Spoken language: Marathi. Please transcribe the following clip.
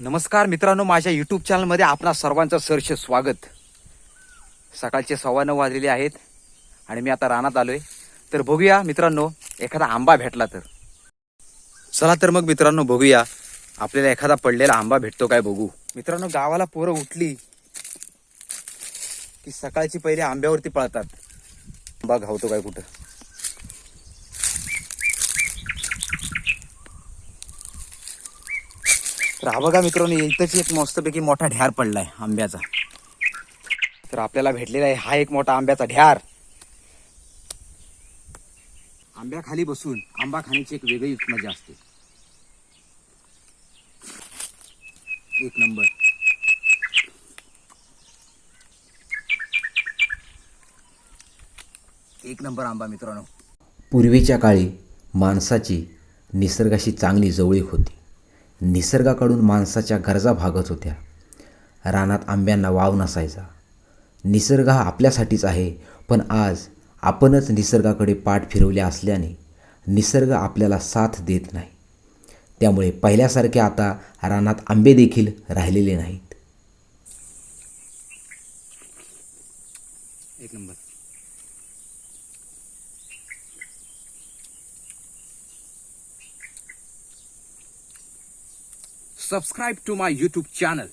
नमस्कार मित्रांनो माझ्या यूट्यूब चॅनलमध्ये आपणा सर्वांचं सरसे स्वागत. सकाळचे सव्वा नऊ वाजलेले आहेत आणि मी आता रानात आलो आहे तर बघूया मित्रांनो एखादा आंबा भेटला तर. चला तर मग मित्रांनो बघूया आपल्याला एखादा पडलेला आंबा भेटतो काय बघू. मित्रांनो गावाला पोरं उठली की सकाळची पहिले आंब्यावरती पळतात. आंबा घावतो काय कुठं? तर हा बघा मित्रांनो इथंच एक मस्तपैकी मोठा ढ्यार पडलाय आंब्याचा. तर आपल्याला भेटलेला आहे हा एक मोठा आंब्याचा ढ्यार. आंब्याखाली बसून आंबा खाण्याची एक वेगळी मजा असते. एक नंबर. एक नंबर आंबा मित्रांनो. पूर्वीच्या काळी माणसाची निसर्गाशी चांगली जवळीक होती. निसर्गाकडून माणसाच्या गरजा भागत होत्या. रानात आंब्यांना वाव नसायचा. निसर्ग हा आपल्यासाठीच आहे पण आज आपणच निसर्गाकडे पाठ फिरवले असल्याने निसर्ग आपल्याला साथ देत नाही. त्यामुळे पहिल्यासारखे आता रानात आंबे देखील राहिलेले नाहीत. एक number. Subscribe to my youtube channel